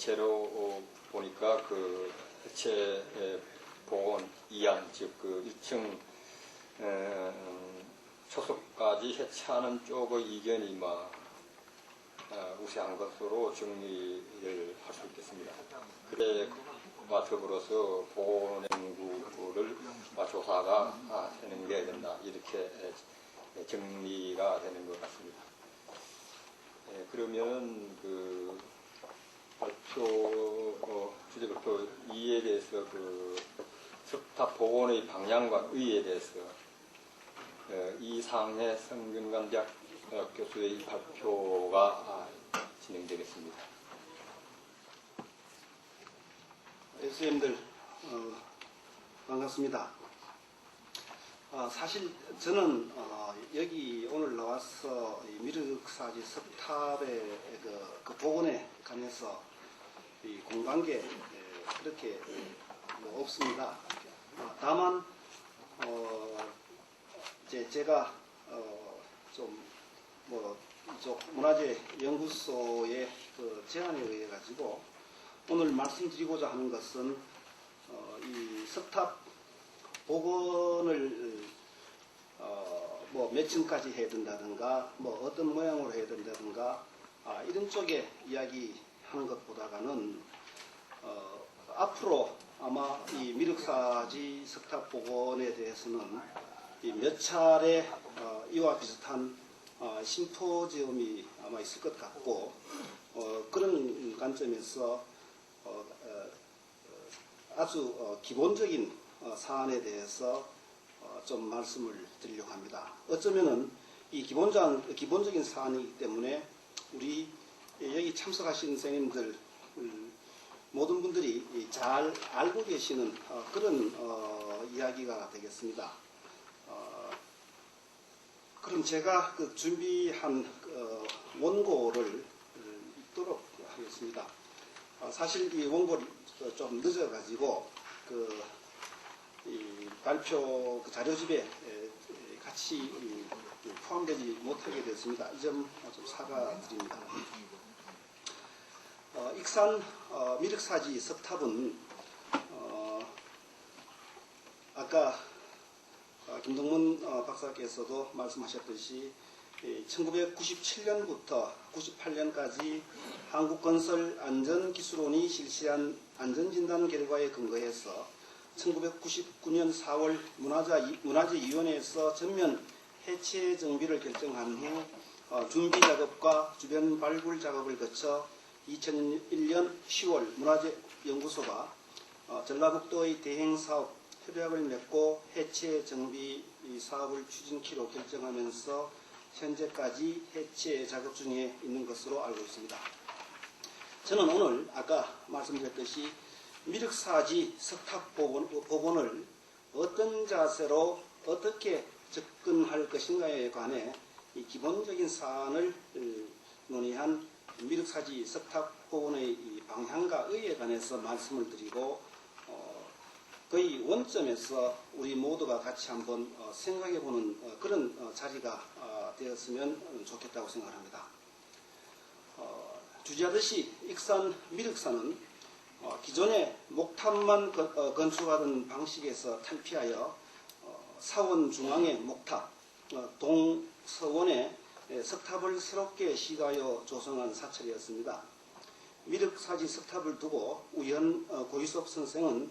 대체로 어, 보니까 그 해체 에, 복원 이안 즉 그 1층 음, 초석까지 해체하는 쪽의 이견이 막 어, 우세한 것으로 정리를 할 수 있겠습니다. 그래와 더불어서 보건 연구를 조사가 아, 되는 게 된다 이렇게 에, 정리가 되는 것 같습니다. 예, 그러면 그 발표 어, 주제 발표 2에 대해서 그 석탑 복원의 방향과 의의에 대해서 어, 이상의 성균관대학 어, 교수의 발표가 아, 진행되겠습니다. SM들 어, 반갑습니다. 어, 사실 저는 어, 여기 오늘 나와서 이 미륵사지 석탑의 그, 그 복원에 관해서 이 공관계 에, 그렇게 뭐 없습니다. 어, 다만 어, 이제 제가 어, 좀뭐 이쪽 문화재 연구소의 그 제안에 의해 가지고 오늘 말씀드리고자 하는 것은 어, 이 석탑 복원을 어, 뭐몇 층까지 해야 된다든가 뭐 어떤 모양으로 해야 된다든가 아, 이런 쪽에 이야기 하는 것보다는 어, 앞으로 아마 이 미륵사지 석탑 복원에 대해서는 이몇 차례 어, 이와 비슷한 어, 심포지엄이 아마 있을 것 같고 어, 그런 관점에서 어, 어, 어, 아주 어, 기본적인 어, 사안에 대해서 어, 좀 말씀을 드리려고 합니다. 어쩌면은 이 기본적, 기본적인 사안이기 때문에 우리 여기 참석하신 선생님들 음, 모든 분들이 잘 알고 계시는 어, 그런 어, 이야기가 되겠습니다. 어, 그럼 제가 그 준비한 어, 원고를 음, 읽도록 하겠습니다. 어, 사실 이 원고를 좀 늦어가지고 그, 이 발표 그 자료집에 에, 같이 이, 포함되지 못하게 됐습니다. 이 점 좀 사과드립니다. 어, 익산 어, 미륵사지 석탑은 어, 아까 어, 김동문 어, 박사께서도 말씀하셨듯이 1997년부터 98년까지 한국건설안전기술원이 실시한 안전진단 결과에 근거해서 1999년 4월 문화재, 문화재위원회에서 전면 해체 정비를 결정한 후 어, 준비 작업과 주변 발굴 작업을 거쳐 2001년 10월 문화재연구소가 어, 전라북도의 대행사업 협약을 맺고 해체 정비 사업을 추진키로 결정하면서 현재까지 해체 작업 중에 있는 것으로 알고 있습니다. 저는 오늘 아까 말씀드렸듯이 미륵사지 석탑 복원, 복원을 어떤 자세로 어떻게 접근할 것인가에 관해 이 기본적인 사안을 논의한 미륵사지 석탑 복원의 이 방향과 의에 관해서 말씀을 드리고 어, 거의 원점에서 우리 모두가 같이 한번 어, 생각해보는 어, 그런 어, 자리가 어, 되었으면 좋겠다고 생각합니다. 어, 주지하듯이 익산 미륵산은 어, 기존의 목탑만 건- 어, 건축하던 방식에서 탈피하여 어, 사원 중앙의 목탑, 어, 동서원에 예, 석탑을 새롭게 시가하여 조성한 사찰이었습니다. 미륵사지 석탑을 두고 우현 어, 고유섭 선생은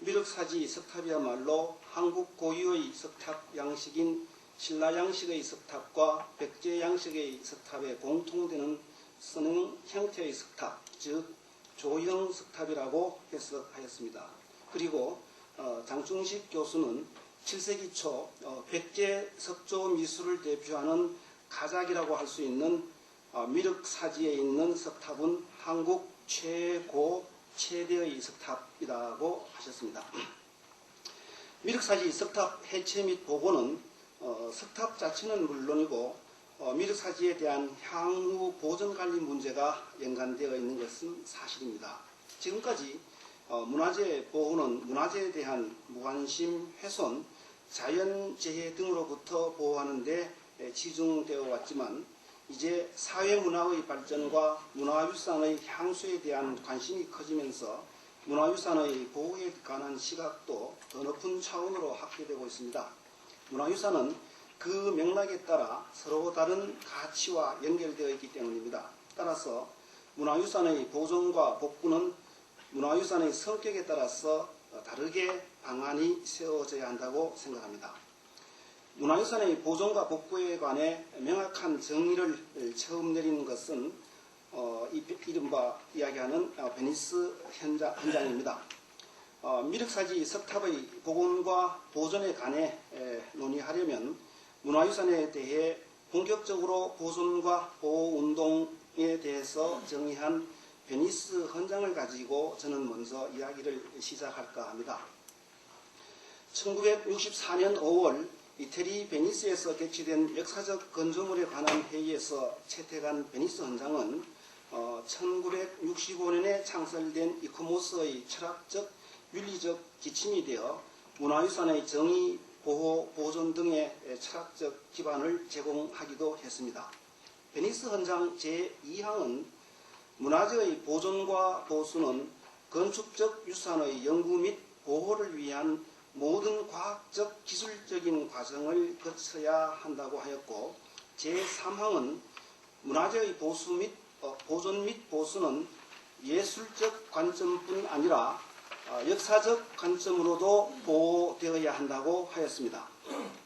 미륵사지 석탑이야말로 한국 고유의 석탑 양식인 신라 양식의 석탑과 백제 양식의 석탑에 공통되는 선행 형태의 석탑, 즉 조형 석탑이라고 해석하였습니다. 그리고 어, 장충식 교수는 7세기 초 어, 백제 석조 미술을 대표하는 가작이라고 할 수 있는 어, 미륵 사지에 있는 석탑은 한국 최고 최대의 석탑이라고 하셨습니다. 미륵사지 석탑 해체 및 복원은 어, 석탑 자체는 물론이고 어, 미륵사지에 대한 향후 보존 관리 문제가 연관되어 있는 것은 사실입니다. 지금까지 어, 문화재 보호는 문화재에 대한 무관심, 훼손, 자연재해 등으로부터 보호하는 데 에, 치중되어 왔지만 이제 사회문화의 발전과 문화유산의 향수에 대한 관심이 커지면서 문화유산의 보호에 관한 시각도 더 높은 차원으로 확대되고 있습니다. 문화유산은 그 맥락에 따라 서로 다른 가치와 연결되어 있기 때문입니다. 따라서 문화유산의 보존과 복구는 문화유산의 성격에 따라서 다르게 방안이 세워져야 한다고 생각합니다. 문화유산의 보존과 복구에 관해 명확한 정의를 처음 내리는 것은 어, 이 이른바 이야기하는 어, 베니스 현장, 현장 입니다. 어, 미륵사지 석탑의 복원과 보존에 관해 에, 논의하려면 문화유산에 대해 본격적으로 보존과 보호 운동에 대해서 정의한 베니스 헌장을 가지고 저는 먼저 이야기를 시작할까 합니다. 1964년 5월 이태리 베니스에서 개최된 역사적 건조물에 관한 회의에서 채택한 베니스 헌장은 어, 1965년에 창설된 이코모스의 철학적, 윤리적 기침이 되어 문화유산의 정의, 보호, 보존 등의 철학적 기반을 제공하기도 했습니다. 베니스 헌장 제2항은 문화재의 보존과 보수는 건축적 유산의 연구 및 보호를 위한 모든 과학적 기술적인 과정을 거쳐야 한다고 하였고 제3항은 문화재의 보수 및 어, 보존 및 보수는 예술적 관점뿐 아니라 어, 역사적 관점으로도 보호되어야 한다고 하였습니다.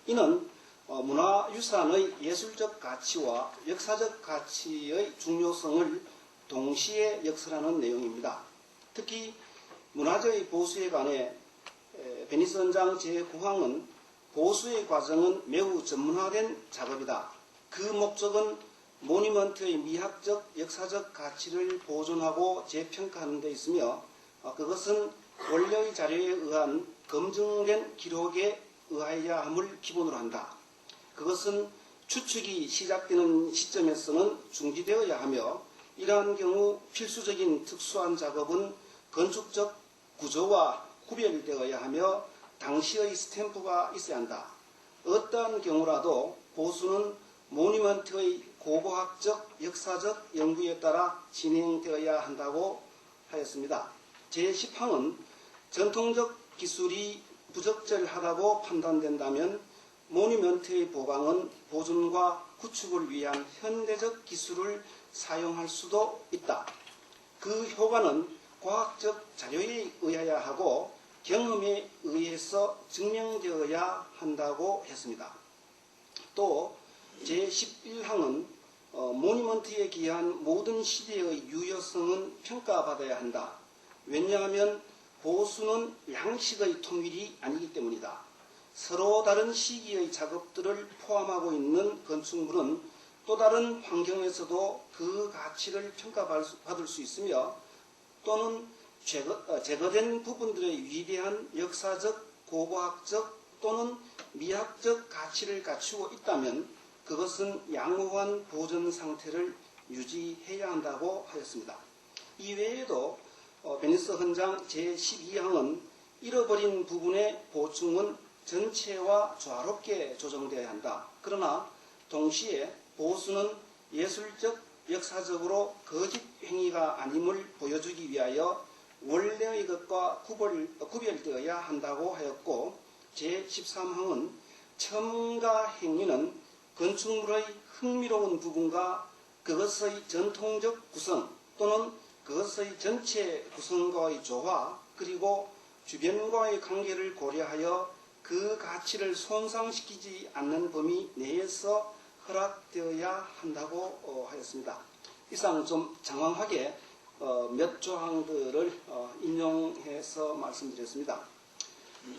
이는 어, 문화유산의 예술적 가치와 역사적 가치의 중요성을 동시에 역설하는 내용입니다. 특히 문화재의 보수에 관해 에, 베니스 원장 제9항은 보수의 과정은 매우 전문화된 작업이다. 그 목적은 모니먼트의 미학적, 역사적 가치를 보존하고 재평가하는 데 있으며 어, 그것은 원래의 자료에 의한 검증된 기록에 의하여야 함을 기본으로 한다. 그것은 추측이 시작되는 시점에서는 중지되어야 하며 이러한 경우 필수적인 특수한 작업은 건축적 구조와 구별되어야 하며 당시의 스탬프가 있어야 한다. 어떠한 경우라도 보수는 모니먼트의 고고학적, 역사적 연구에 따라 진행되어야 한다고 하였습니다. 제10항은 전통적 기술이 부적절하다고 판단된다면 모니먼트의 보강은 보존과 구축을 위한 현대적 기술을 사용할 수도 있다. 그 효과는 과학적 자료에 의하야 하고 경험에 의해서 증명되어야 한다고 했습니다. 또 제11항은 어, 모니먼트에 기한 모든 시대의 유효성은 평가받아야 한다. 왜냐하면 보수는 양식의 통일이 아니기 때문이다. 서로 다른 시기의 작업들을 포함하고 있는 건축물은 또 다른 환경에서도 그 가치를 평가받을 수 있으며 또는 제거, 어, 제거된 부분들의 위대한 역사적, 고고학적 또는 미학적 가치를 갖추고 있다면 그것은 양호한 보존 상태를 유지해야 한다고 하였습니다. 이 외에도 어, 베니스 헌장 제12항은 잃어버린 부분의 보충은 전체와 조화롭게 조정되어야 한다. 그러나 동시에 보수는 예술적, 역사적으로 거짓 행위가 아님을 보여주기 위하여 원래의 것과 구별, 구별되어야 한다고 하였고 제13항은 첨가 행위는 건축물의 흥미로운 부분과 그것의 전통적 구성 또는 그것의 전체 구성과의 조화 그리고 주변과의 관계를 고려하여 그 가치를 손상시키지 않는 범위 내에서 허락되어야 한다고 어, 하였습니다. 이상 좀 장황하게 어, 몇 조항들을 어, 인용해서 말씀드렸습니다.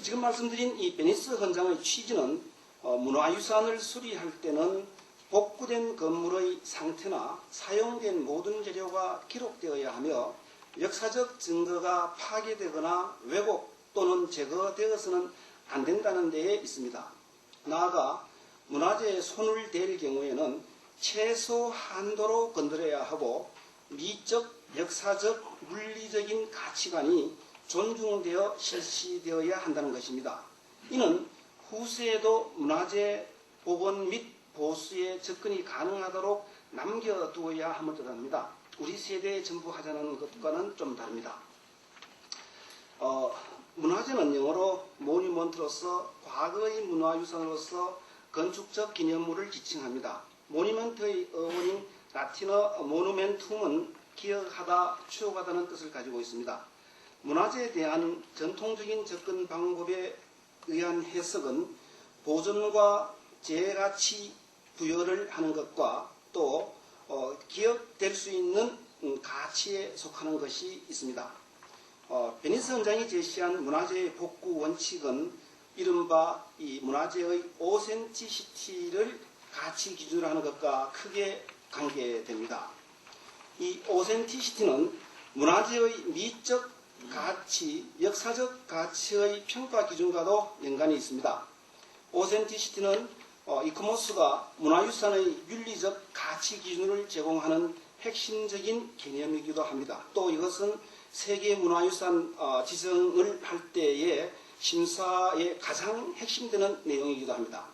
지금 말씀드린 이 베니스 헌장의 취지는 어, 문화유산을 수리할 때는 복구된 건물의 상태나 사용된 모든 재료가 기록되어야 하며 역사적 증거가 파괴되거나 왜곡 또는 제거되어서는 안 된다는 데에 있습니다. 나아가 문화재에 손을 댈 경우에는 최소 한도로 건드려야 하고 미적, 역사적, 물리적인 가치관이 존중되어 실시되어야 한다는 것입니다. 이는 후세에도 문화재 복원 및 보수에 접근이 가능하도록 남겨두어야 함을 뜻합니다. 우리 세대에 전부 하자는 것과는 좀 다릅니다. 어, 문화재는 영어로 모니먼트로서 과거의 문화유산으로서 건축적 기념물을 지칭합니다. 모니먼트의 어원인 라틴어 모누멘툼은 기억하다, 추억하다는 뜻을 가지고 있습니다. 문화재에 대한 전통적인 접근 방법에 의한 해석은 보존과 재가치 부여를 하는 것과 또 어, 기억될 수 있는 음, 가치에 속하는 것이 있습니다. 어, 베니스 원장이 제시한 문화재의 복구 원칙은 이른바 이 문화재의 오센티시티를 가치 기준으로 하는 것과 크게 관계됩니다. 이 오센티시티는 문화재의 미적 가치, 역사적 가치의 평가 기준과도 연관이 있습니다. 오센티시티는 어, 이코모스가 문화유산의 윤리적 가치 기준을 제공하는 핵심적인 개념이기도 합니다. 또 이것은 세계 문화유산 어, 지정을 할 때의 심사의 가장 핵심되는 내용이기도 합니다.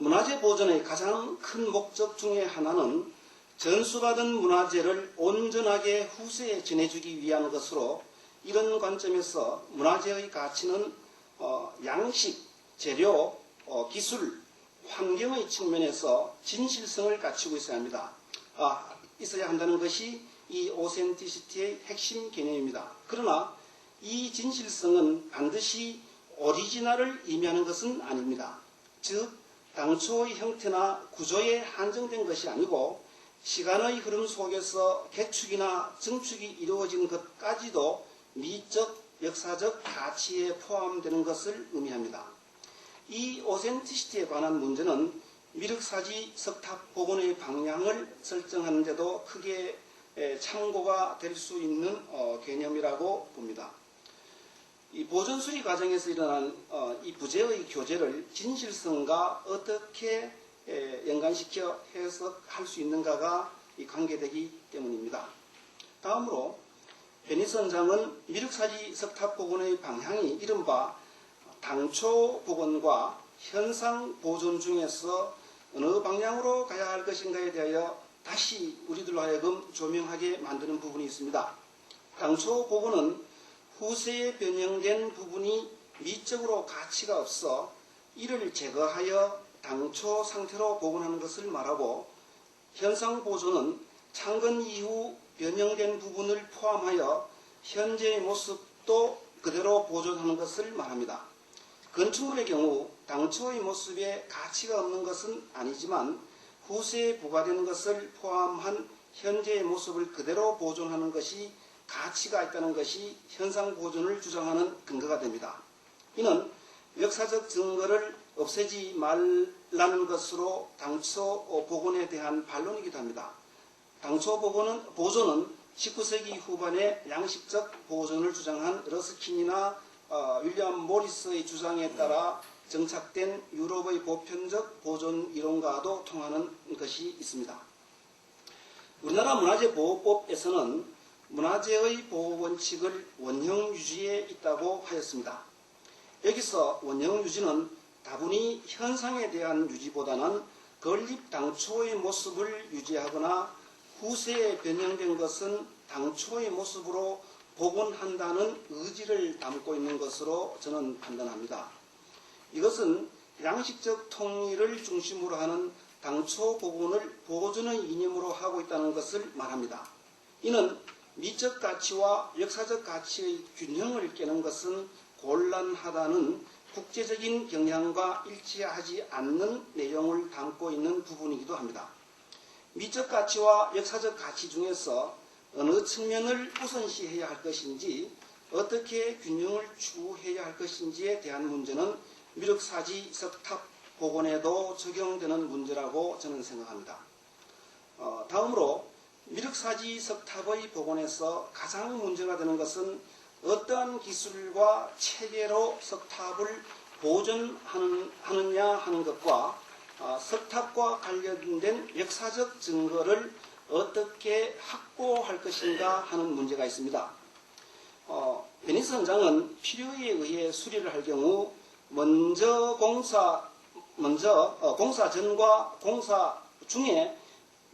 문화재 보존의 가장 큰 목적 중에 하나는 전수받은 문화재를 온전하게 후세에 전해주기 위한 것으로 이런 관점에서 문화재의 가치는 어, 양식, 재료, 어, 기술, 환경의 측면에서 진실성을 갖추고 있어야 합니다. 아, 있어야 한다는 것이 이 오센티시티의 핵심 개념입니다. 그러나 이 진실성은 반드시 오리지널을 의미하는 것은 아닙니다. 즉, 당초의 형태나 구조에 한정된 것이 아니고 시간의 흐름 속에서 개축이나 증축이 이루어진 것까지도 미적, 역사적 가치에 포함되는 것을 의미합니다. 이 오센티시티에 관한 문제는 미륵사지 석탑 복원의 방향을 설정하는 데도 크게 에, 참고가 될 수 있는 어, 개념이라고 봅니다. 이 보존 수리 과정에서 일어난 어, 이 부재의 교제를 진실성과 어떻게 에, 연관시켜 해석할 수 있는가가 이 관계되기 때문입니다. 다음으로 베니스 원장은 미륵사지 석탑 복원의 방향이 이른바 당초 복원과 현상 보존 중에서 어느 방향으로 가야 할 것인가에 대하여 다시 우리들로 하여금 조명하게 만드는 부분이 있습니다. 당초 복원은 후세에 변형된 부분이 미적으로 가치가 없어 이를 제거하여 당초 상태로 복원하는 것을 말하고 현상 보존은 창건 이후 변형된 부분을 포함하여 현재의 모습도 그대로 보존하는 것을 말합니다. 건축물의 경우 당초의 모습에 가치가 없는 것은 아니지만 후세에 부과되는 것을 포함한 현재의 모습을 그대로 보존하는 것이 가치가 있다는 것이 현상 보존을 주장하는 근거가 됩니다. 이는 역사적 증거를 없애지 말라는 것으로 당초 복원에 대한 반론이기도 합니다. 당초 복원은, 보존은 19세기 후반에 양식적 보존을 주장한 러스킨이나 어, 윌리엄 모리스의 주장에 따라 정착된 유럽의 보편적 보존 이론과도 통하는 것이 있습니다. 우리나라 문화재 보호법에서는 문화재의 보호 원칙을 원형 유지에 있다고 하였습니다. 여기서 원형 유지는 다분히 현상에 대한 유지보다는 건립 당초의 모습을 유지하거나 후세에 변형된 것은 당초의 모습으로 복원한다는 의지를 담고 있는 것으로 저는 판단합니다. 이것은 양식적 통일을 중심으로 하는 당초 복원을 보존의 이념으로 하고 있다는 것을 말합니다. 이는 미적 가치와 역사적 가치의 균형을 깨는 것은 곤란하다는 국제적인 경향과 일치하지 않는 내용을 담고 있는 부분이기도 합니다. 미적 가치와 역사적 가치 중에서 어느 측면을 우선시해야 할 것인지 어떻게 균형을 추구해야 할 것인지에 대한 문제는 미륵사지 석탑 복원에도 적용되는 문제라고 저는 생각합니다. 어, 다음으로 미륵사지 석 탑의 복원에서 가장 문제가 되는 것은 어떠한 기술과 체계로 석탑을 보존하느냐 하는 것과 어, 석탑과 관련된 역사적 증거를 어떻게 확보할 것인가 하는 문제가 있습니다. 어, 베니스 원장은 필요에 의해 수리를 할 경우 먼저 공사 먼저 어, 공사 전과 공사 중에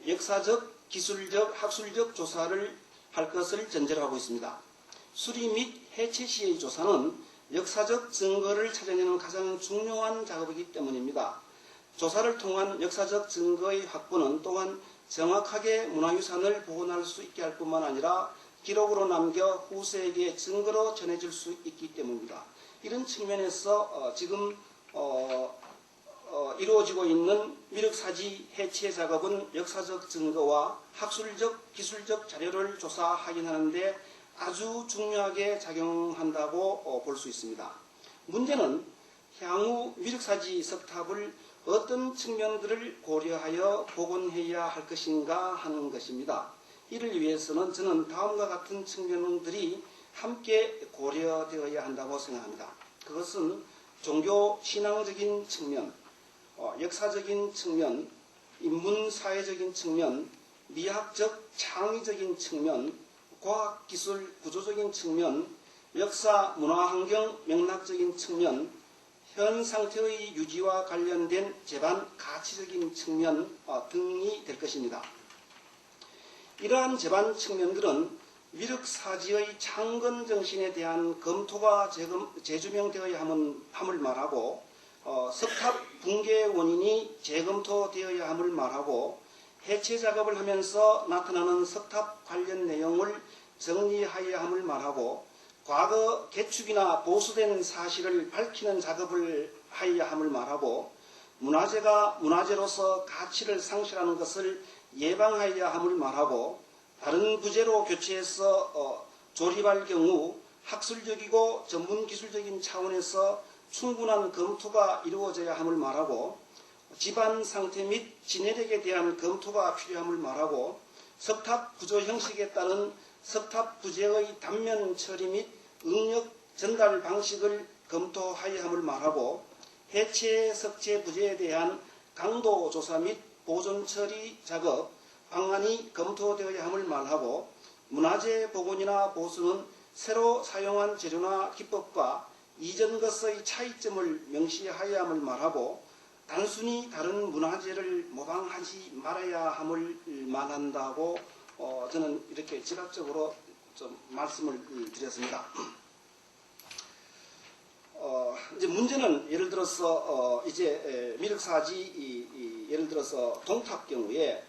역사적, 기술적, 학술적 조사를 할 것을 전제로 하고 있습니다. 수리 및 해체 시의 조사는 역사적 증거를 찾아내는 가장 중요한 작업이기 때문입니다. 조사를 통한 역사적 증거의 확보는 또한 정확하게 문화유산을 보존할 수 있게 할 뿐만 아니라 기록으로 남겨 후세에게 증거로 전해질 수 있기 때문입니다. 이런 측면에서 어, 지금 어, 어, 이루어지고 있는 미륵사지 해체 작업은 역사적 증거와 학술적, 기술적 자료를 조사 확인하는데 아주 중요하게 작용한다고 어, 볼수 있습니다. 문제는 향후 미륵사지 석탑을 어떤 측면들을 고려하여 복원해야 할 것인가 하는 것입니다. 이를 위해서는 저는 다음과 같은 측면들이 함께 고려되어야 한다고 생각합니다. 그것은 종교 신앙적인 측면, 어, 역사적인 측면, 인문 사회적인 측면, 미학적 창의적인 측면, 과학 기술 구조적인 측면, 역사 문화 환경 맥락적인 측면, 현 상태의 유지와 관련된 재반 가치적인 측면 어, 등이 될 것입니다. 이러한 재반 측면들은 미륵사지의 창건 정신에 대한 검토가 재금- 재조명되어야 함을 말하고 어, 석탑 붕괴 원인이 재검토되어야 함을 말하고 해체 작업을 하면서 나타나는 석탑 관련 내용을 정리하여야 함을 말하고 과거 개축이나 보수된 사실을 밝히는 작업을 하여야 함을 말하고 문화재가 문화재로서 가치를 상실하는 것을 예방하여야 함을 말하고 다른 부재로 교체해서 어, 조립할 경우 학술적이고 전문 기술적인 차원에서 충분한 검토가 이루어져야 함을 말하고 집안 상태 및 진해력에 대한 검토가 필요함을 말하고 석탑 구조 형식에 따른 석탑 부재의 단면 처리 및 응력 전달 방식을 검토하여야 함을 말하고 해체 석재 부재에 대한 강도 조사 및 보존 처리 작업 방안이 검토되어야 함을 말하고 문화재 복원이나 보수는 새로 사용한 재료나 기법과 이전 것의 차이점을 명시하여야 함을 말하고 단순히 다른 문화재를 모방하지 말아야 함을 말한다고 어, 저는 이렇게 지각적으로 좀 말씀을 드렸습니다. 어, 이제 문제는 예를 들어서 어, 이제 에, 미륵사지 이- 이 예를 들어서 동탑 경우에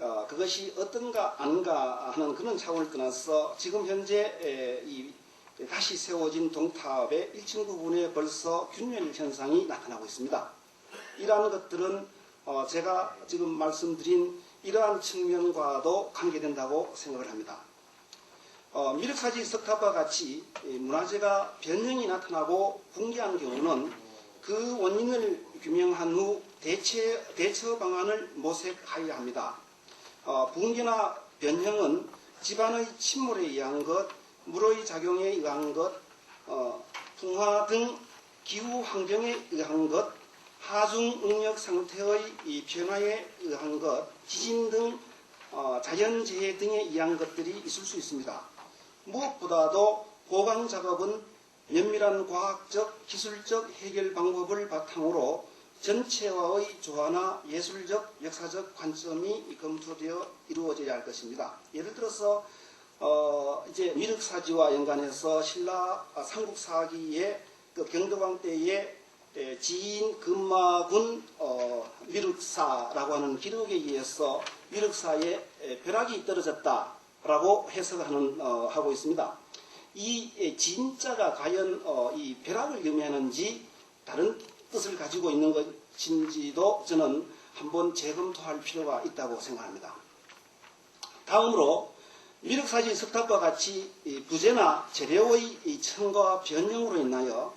어, 그것이 어떤가 안가 하는 그런 차원을 떠나서 지금 현재 에, 이 다시 세워진 동탑의 1층 부분에 벌써 균열 현상이 나타나고 있습니다. 이러한 것들은 어, 제가 지금 말씀드린 이러한 측면과도 관계된다고 생각을 합니다. 어, 미륵사지 석탑과 같이 이 문화재가 변형이 나타나고 붕괴한 경우는 그 원인을 규명한 후 대체, 대처 방안을 모색하여야 합니다. 어, 붕괴나 변형은 집안의 침몰에 의한 것, 물의 작용에 의한 것, 어, 풍화 등 기후 환경에 의한 것, 하중 응력 상태의 이 변화에 의한 것, 지진 등 어, 자연재해 등에 의한 것들이 있을 수 있습니다. 무엇보다도 보강 작업은 면밀한 과학적, 기술적 해결 방법을 바탕으로 전체와의 조화나 예술적, 역사적 관점이 검토되어 이루어져야 할 것입니다. 예를 들어서 어, 이제 미륵사지와 연관해서 신라 삼국사기의 그 경덕왕 때의 에, 지인 금마군 어, 미륵사라고 하는 기록에 의해서 미륵사에 에, 벼락이 떨어졌다라고 해석하는 어, 하고 있습니다. 이 에, 진자가 과연 어, 이 벼락을 의미하는지 다른 뜻을 가지고 있는 것인지도 저는 한번 재검토할 필요가 있다고 생각합니다. 다음으로 미륵사지 석탑과 같이 이 부재나 재료의 이 첨가 변형으로 인하여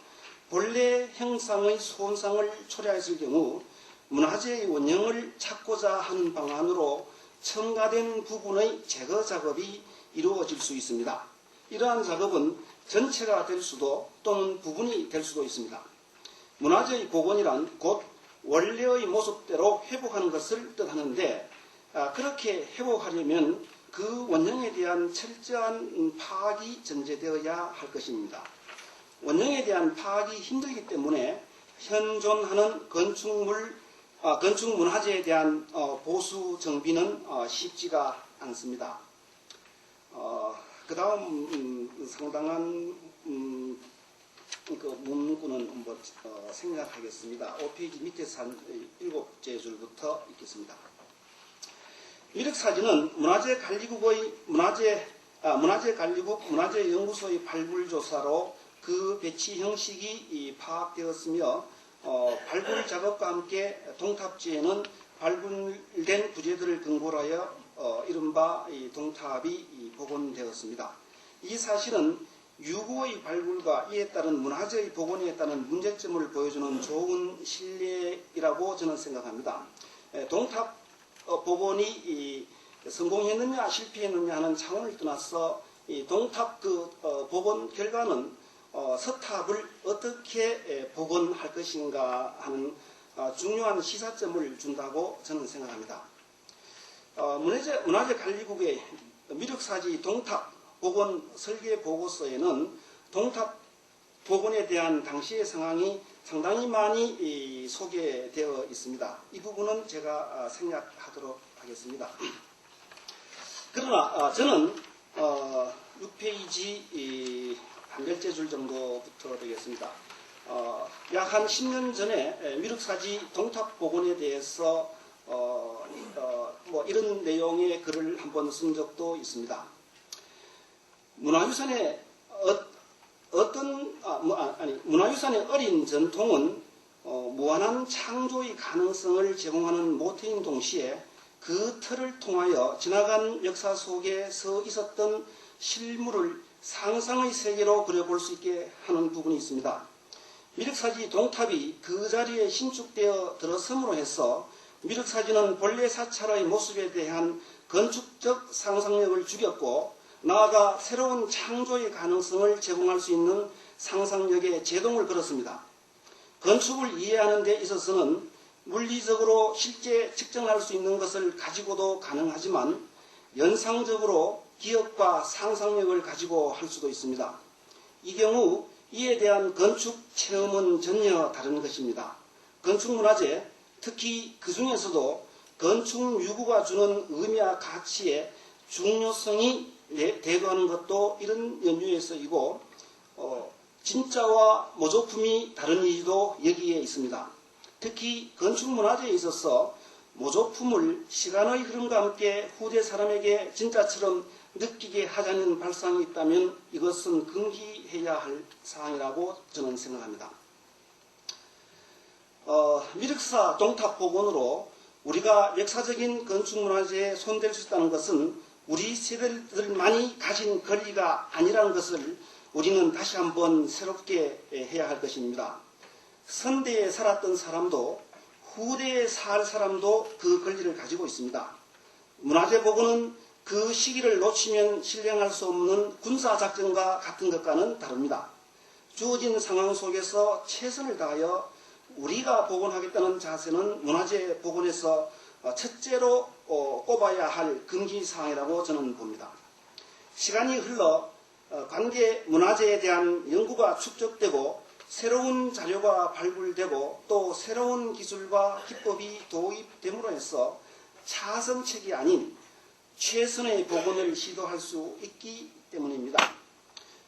본래 형상의 손상을 초래했을 경우 문화재의 원형을 찾고자 하는 방안으로 첨가된 부분의 제거 작업이 이루어질 수 있습니다. 이러한 작업은 전체가 될 수도 또는 부분이 될 수도 있습니다. 문화재의 복원이란 곧 원래의 모습대로 회복하는 것을 뜻하는데 아, 그렇게 회복하려면 그 원형에 대한 철저한 파악이 전제되어야 할 것입니다. 원형에 대한 파악이 힘들기 때문에 현존하는 건축물, 아, 건축 문화재에 대한 어, 보수 정비는 어, 쉽지가 않습니다. 그 다음 상당한 음, 그 문구는 한번 어, 생략하겠습니다. 5페이지 밑에서 한 일곱째 줄부터 읽겠습니다. 미륵 사진은 문화재 관리국의 문화재 아, 문화재 관리국 문화재 연구소의 발굴 조사로 그 배치 형식이 이, 파악되었으며 어, 발굴 작업과 함께 동탑지에는 발굴된 부재들을 근거로 하여 어, 이른바 이 동탑이 이, 복원되었습니다. 이 사실은 유구의 발굴과 이에 따른 문화재의 복원에 따른 문제점을 보여주는 좋은 신뢰이라고 저는 생각합니다. 에, 동탑 어, 복원이 이, 성공했느냐 실패했느냐 하는 차원을 떠나서 이 동탑 그 어, 복원 결과는 어, 서탑을 어떻게 에, 복원할 것인가 하는 어, 중요한 시사점을 준다고 저는 생각합니다. 어, 문화재, 문화재 관리국의 미륵사지 동탑 복원 설계 보고서에는 동탑 복원에 대한 당시의 상황이 상당히 많이 이, 소개되어 있습니다. 이 부분은 제가 아, 생략하도록 하겠습니다. 그러나 아, 저는 어, 6페이지 이, 한 별째 줄 정도부터 되겠습니다. 어, 약한 10년 전에 에, 미륵사지 동탑 복원에 대해서 어, 어, 뭐 이런 내용의 글을 한번 쓴 적도 있습니다. 문화유산의 어, 떤 아, 뭐, 아, 니 문화유산의 어린 전통은 어, 무한한 창조의 가능성을 제공하는 모태인 동시에 그 틀을 통하여 지나간 역사 속에 서 있었던 실물을 상상의 세계로 그려볼 수 있게 하는 부분이 있습니다. 미륵사지 동탑이 그 자리에 신축되어 들어섬으로 해서 미륵사지는 본래 사찰의 모습에 대한 건축적 상상력을 죽였고 나아가 새로운 창조의 가능성을 제공할 수 있는 상상력에 제동을 걸었습니다. 건축을 이해하는 데 있어서는 물리적으로 실제 측정할 수 있는 것을 가지고도 가능하지만 연상적으로 기억과 상상력을 가지고 할 수도 있습니다. 이 경우 이에 대한 건축 체험은 전혀 다른 것입니다. 건축 문화재, 특히 그 중에서도 건축 유구가 주는 의미와 가치의 중요성이 대거하는 것도 이런 연유에서이고 어, 진짜와 모조품이 다른 이유도 여기에 있습니다. 특히 건축 문화재에 있어서 모조품을 시간의 흐름과 함께 후대 사람에게 진짜처럼 느끼게 하자는 발상이 있다면 이것은 금기해야 할 사항이라고 저는 생각합니다. 어, 미륵사 동탑 복원으로 우리가 역사적인 건축 문화재에 손댈 수 있다는 것은 우리 세대들만이 가진 권리가 아니라는 것을 우리는 다시 한번 새롭게 해야 할 것입니다. 선대에 살았던 사람도 후대에 살 사람도 그 권리를 가지고 있습니다. 문화재 복원은 그 시기를 놓치면 실행할 수 없는 군사작전과 같은 것과는 다릅니다. 주어진 상황 속에서 최선을 다하여 우리가 복원하겠다는 자세는 문화재 복원에서 첫째로 어, 꼽아야 할 금기사항이라고 저는 봅니다. 시간이 흘러 어, 관계 문화재에 대한 연구가 축적되고 새로운 자료가 발굴되고 또 새로운 기술과 기법이 도입됨으로 해서 차선책이 아닌 최선의 복원을 시도할 수 있기 때문입니다.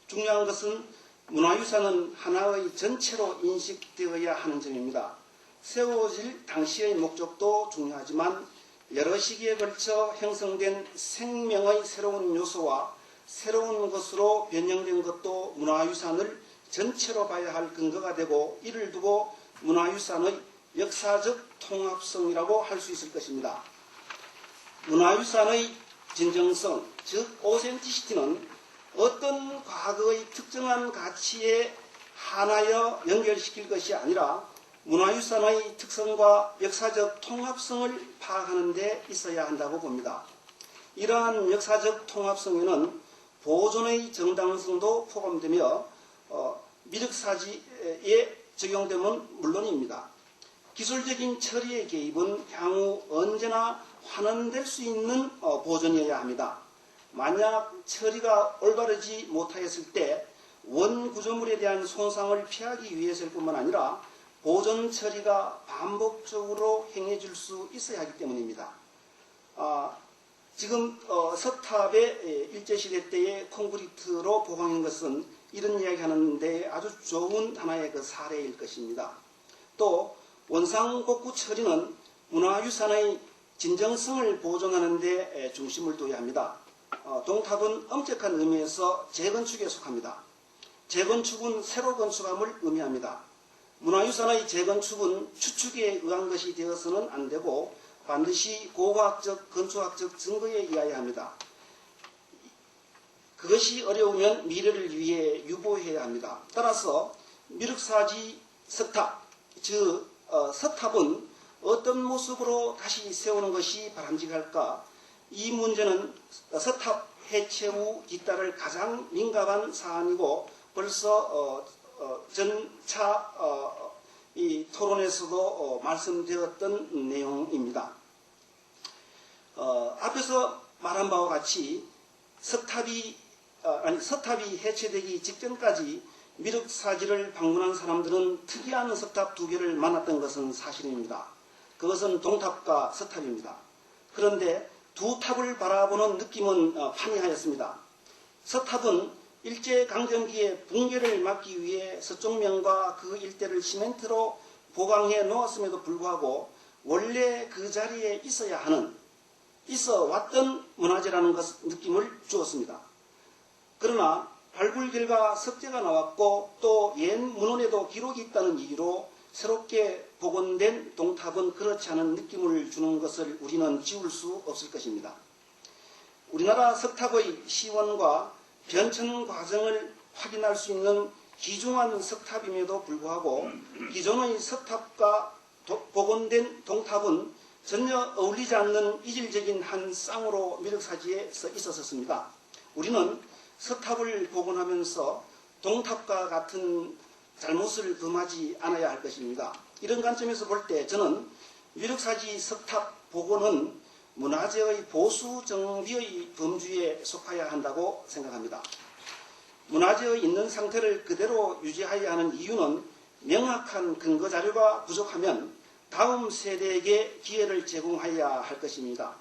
중요한 것은 문화유산은 하나의 전체로 인식되어야 하는 점입니다. 세워질 당시의 목적도 중요하지만 여러 시기에 걸쳐 형성된 생명의 새로운 요소와 새로운 것으로 변형된 것도 문화유산을 전체로 봐야 할 근거가 되고 이를 두고 문화유산의 역사적 통합성이라고 할 수 있을 것입니다. 문화유산의 진정성, 즉 오센티시티는 어떤 과거의 특정한 가치에 하나여 연결시킬 것이 아니라 문화유산의 특성과 역사적 통합성을 파악하는 데 있어야 한다고 봅니다. 이러한 역사적 통합성에는 보존의 정당성도 포함되며 어, 미륵사지에 적용되면 물론입니다. 기술적인 처리의 개입은 향후 언제나 환원될 수 있는 어, 보존이어야 합니다. 만약 처리가 올바르지 못하였을 때 원구조물에 대한 손상을 피하기 위해서일 뿐만 아니라 보존 처리가 반복적으로 행해질 수 있어야 하기 때문입니다. 아, 지금 어, 서탑의 에, 일제시대 때의 콘크리트로 보강한 것은 이런 이야기하는데 아주 좋은 하나의 그 사례일 것입니다. 또 원상 복구 처리는 문화유산의 진정성을 보존하는 데 에, 중심을 둬야 합니다. 어, 동탑은 엄격한 의미에서 재건축에 속합니다. 재건축은 새로 건축함을 의미합니다. 문화유산의 재건축은 추측에 의한 것이 되어서는 안 되고 반드시 고고학적, 건축학적 증거에 의해야 합니다. 그것이 어려우면 미래를 위해 유보해야 합니다. 따라서 미륵사지 서탑, 즉 어, 서탑은 어떤 모습으로 다시 세우는 것이 바람직할까? 이 문제는 서탑 해체 후 뒤따를 가장 민감한 사안이고 벌써 어, 어, 전차 어, 이 토론에서도 어, 말씀드렸던 내용입니다. 어, 앞에서 말한 바와 같이 석탑이 어, 아니 석탑이 해체되기 직전까지 미륵 사지를 방문한 사람들은 특이한 석탑 두 개를 만났던 것은 사실입니다. 그것은 동탑과 서탑입니다. 그런데 두 탑을 바라보는 느낌은 어, 판이하였습니다. 서탑은 일제 강점기에 붕괴를 막기 위해 서쪽면과 그 일대를 시멘트로 보강해 놓았음에도 불구하고 원래 그 자리에 있어야 하는 있어 왔던 문화재라는 것 느낌을 주었습니다. 그러나 발굴 결과 석재가 나왔고 또 옛 문헌에도 기록이 있다는 이유로 새롭게 복원된 동탑은 그렇지 않은 느낌을 주는 것을 우리는 지울 수 없을 것입니다. 우리나라 석탑의 시원과 변천 과정을 확인할 수 있는 귀중한 석탑임에도 불구하고 기존의 석탑과 도- 복원된 동탑은 전혀 어울리지 않는 이질적인 한 쌍으로 미륵사지에 서 있었습니다. 우리는 석탑을 복원하면서 동탑과 같은 잘못을 금하지 않아야 할 것입니다. 이런 관점에서 볼 때 저는 미륵사지 석탑 복원은 문화재의 보수 정비의 범주에 속하여야 한다고 생각합니다. 문화재의 있는 상태를 그대로 유지하여야 하는 이유는 명확한 근거 자료가 부족하면 다음 세대에게 기회를 제공해야 할 것입니다.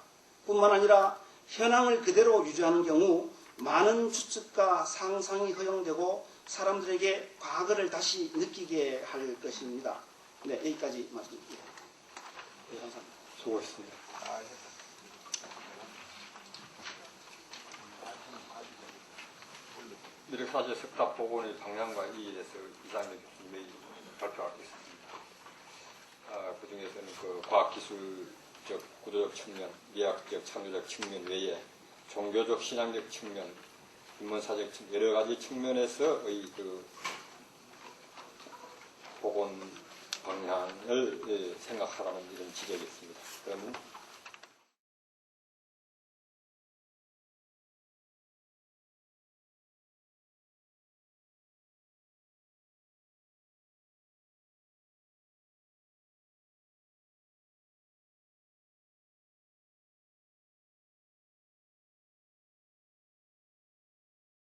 뿐만 아니라 현황을 그대로 유지하는 경우 많은 추측과 상상이 허용되고 사람들에게 과거를 다시 느끼게 할 것입니다. 네, 여기까지 말씀드립니다. 네, 감사합니다. 수고했습니다. 미륵사지 석탑 복원의 방향과 이에 대해서 이상민 교수님이 발표하겠습니다. 아, 그 중에서는 그 과학기술적, 구조적 측면, 미학적, 창조적 측면 외에 종교적, 신앙적 측면, 인문사적 측면, 여러 가지 측면에서의 그 복원 방향을 예, 생각하라는 이런 지적이 있습니다. 그러면